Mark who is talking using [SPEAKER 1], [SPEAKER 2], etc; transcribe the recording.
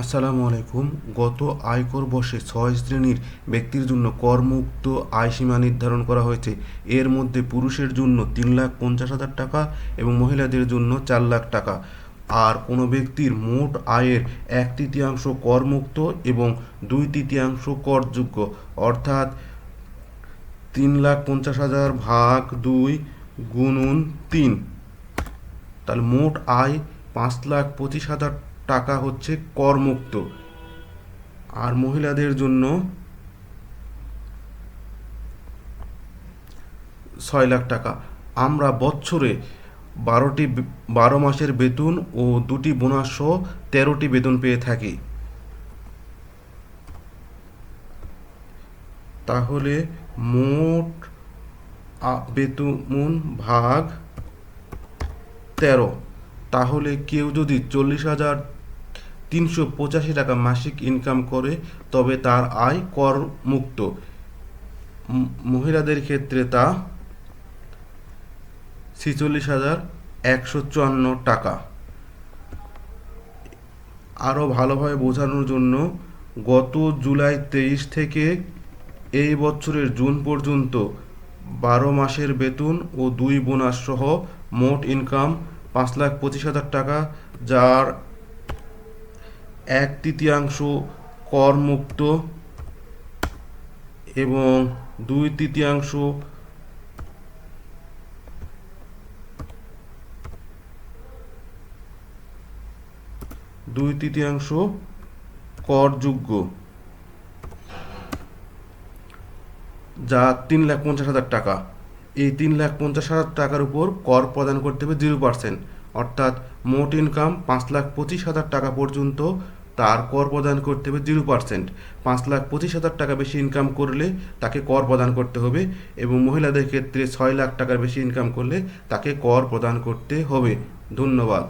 [SPEAKER 1] আসসালামু আলাইকুম। গত আয়কর বর্ষে ছয় শ্রেণির ব্যক্তির জন্য করমুক্ত আয়সীমা নির্ধারণ করা হয়েছে। এর মধ্যে পুরুষের জন্য তিন লাখ পঞ্চাশ হাজার টাকা এবং মহিলাদের জন্য চার লাখ টাকা। আর কোনো ব্যক্তির মোট আয়ের এক তৃতীয়াংশ করমুক্ত এবং দুই তৃতীয়াংশ করযোগ্য। অর্থাৎ তিন লাখ পঞ্চাশ হাজার ভাগ দুই গুণন তিন। তাহলে মোট আয় পাঁচ লাখ পঁচিশ হাজার টাকা হচ্ছে করমুক্ত। আর মহিলাদের জন্য ছয় লাখ টাকা। আমরা বছরে বারোটি বারো মাসের বেতন ও দুটি বোনাস সহ তেরোটি বেতন পেয়ে থাকি। তাহলে মোট বেতন ভাগ তেরো। তাহলে কেউ যদি চল্লিশ হাজার তিনশো পঁচাশি টাকা মাসিক ইনকাম করে, তবে তার আয় কর মুক্ত মহিলাদের ক্ষেত্রে তা ছিচল্লিশ হাজার একশো চুয়ান্ন টাকা। আরও ভালোভাবে বোঝানোর জন্য গত জুলাই তেইশ থেকে এই বছরের জুন পর্যন্ত বারো মাসের বেতন ও দুই বোনাস সহ মোট ইনকাম পাঁচ লাখ পঁচিশ হাজার টাকা, যার এক তৃতীয়াংশ করমুক্ত এবং দুই তৃতীয়াংশ দুই তৃতীয়াংশ করযোগ্য, যা তিন লাখ পঞ্চাশ হাজার টাকা। এই তিন লাখ পঞ্চাশ হাজার টাকার উপর কর প্রদান করতে হবে জিরো পার্সেন্ট অর্থাৎ মোট ইনকাম পাঁচ লাখ পঁচিশ হাজার টাকা পর্যন্ত, তার কর প্রদান করতে হবে জিরো পার্সেন্ট পাঁচ লাখ পঁচিশ হাজার টাকা বেশি ইনকাম করলে তাকে কর প্রদান করতে হবে এবং মহিলাদের ক্ষেত্রে ছয় লাখ টাকার বেশি ইনকাম করলে তাকে কর প্রদান করতে হবে। ধন্যবাদ।